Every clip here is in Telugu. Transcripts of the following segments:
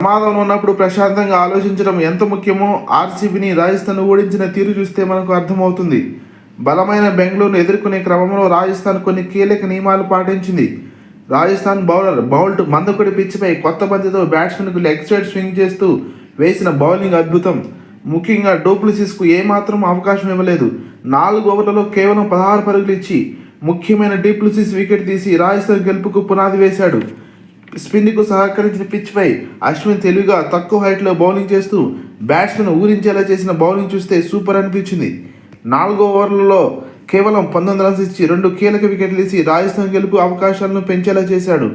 ప్రమాదం ఉన్నప్పుడు ప్రశాంతంగా ఆలోచించడం ఎంత ముఖ్యమో ఆర్సీబీని రాజస్థాన్ ఓడించిన తీరు చూస్తే మనకు అర్థమవుతుంది. బలమైన బెంగళూరును ఎదుర్కొనే క్రమంలో రాజస్థాన్ కొన్ని కీలక నియమాలు పాటించింది. రాజస్థాన్ బౌలర్ బౌల్ట్ మందకొడి పిచ్చిపై కొత్త బంతితో బ్యాట్స్మెన్కు లెగ్ సైడ్ స్వింగ్ చేస్తూ వేసిన బౌలింగ్ అద్భుతం. ముఖ్యంగా డోప్లిసిస్కు ఏమాత్రం అవకాశం ఇవ్వలేదు. నాలుగు ఓవర్లలో కేవలం పదహారు పరుగులు ఇచ్చి ముఖ్యమైన డీప్లిసిస్ వికెట్ తీసి రాజస్థాన్ గెలుపుకు పునాది వేశాడు. స్పిన్కు సహకరించిన పిచ్పై అశ్విన్ తెలివిగా తక్కువ హైట్లో బౌలింగ్ చేస్తూ బ్యాట్స్మెన్ ఊరించేలా చేసిన బౌలింగ్ చూస్తే సూపర్ అనిపించింది. నాలుగో ఓవర్లలో కేవలం పంతొమ్మిది రన్స్ ఇచ్చి రెండు కీలక వికెట్లు ఇచ్చి రాజస్థాన్ గెలుపు అవకాశాలను పెంచేలా చేశాడు.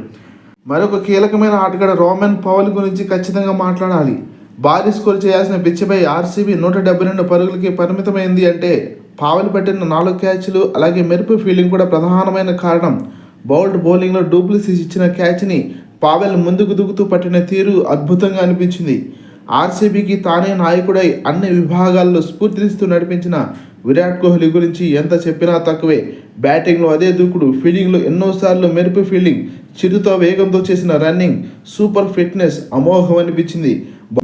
మరొక కీలకమైన ఆటగాడు రోమన్ పవల్ గురించి ఖచ్చితంగా మాట్లాడాలి. భారీ స్కోర్ చేయాల్సిన పిచ్చిపై ఆర్సీబీ నూట డెబ్బై రెండు పరుగులకి పరిమితమైంది అంటే పావల్ పట్టిన నాలుగు క్యాచ్లు అలాగే మెరుపు ఫీల్డింగ్ కూడా ప్రధానమైన కారణం. బౌల్డ్ బౌలింగ్లో డూప్లిసిస్ ఇచ్చిన క్యాచ్ని పావెల్ ముందుకు దూకుతూ పట్టిన తీరు అద్భుతంగా అనిపించింది. ఆర్సీబీకి తానే నాయకుడై అన్ని విభాగాల్లో స్ఫూర్తినిస్తూ నడిపించిన విరాట్ కోహ్లీ గురించి ఎంత చెప్పినా తక్కువే. బ్యాటింగ్లో అదే దూకుడు ఫీల్డింగ్లో ఎన్నోసార్లు మెరుపు ఫీల్డింగ్ చిరుతో వేగంతో చేసిన రన్నింగ్ సూపర్ ఫిట్నెస్ అమోఘం అనిపించింది.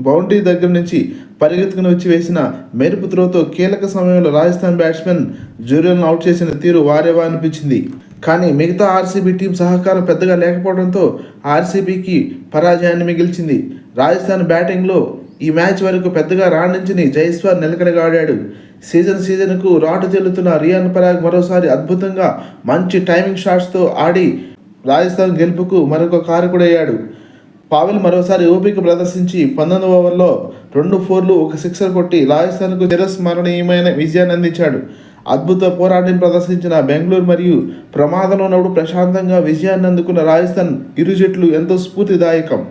బౌండరీ దగ్గర నుంచి పరిగెత్తుకుని వచ్చి వేసిన మెరుపు త్రోతో కీలక సమయంలో రాజస్థాన్ బ్యాట్స్మెన్ జూరియల్ను అవుట్ చేసిన తీరు వారేవా అనిపించింది. కానీ మిగతా ఆర్సీబీ టీం సహకారం పెద్దగా లేకపోవడంతో ఆర్సీబీకి పరాజయాన్ని మిగిల్చింది. రాజస్థాన్ బ్యాటింగ్లో ఈ మ్యాచ్ వరకు పెద్దగా రాణించని జైస్వాల్ నిలకడగా ఆడాడు సీజన్ సీజన్కు రాటు చెల్లుతున్న రియాన్ పరాగ్ మరోసారి అద్భుతంగా మంచి టైమింగ్ షాట్స్తో ఆడి రాజస్థాన్ గెలుపుకు మరొక కారకుడయ్యాడు. పావెల్ మరోసారి ఓపిక ప్రదర్శించి పంతొమ్మిది ఓవర్లో రెండు ఫోర్లు ఒక సిక్సర్ కొట్టి రాజస్థాన్కు చిరస్మరణీయమైన విజయాన్ని అందించాడు. అద్భుత పోరాటం ప్రదర్శించిన బెంగళూరు మరియు ప్రమాదంలో ఉన్నప్పుడు ప్రశాంతంగా విజయాన్ని అందుకున్న రాజస్థాన్ ఇరు జట్లు ఎంతో స్ఫూర్తిదాయకం.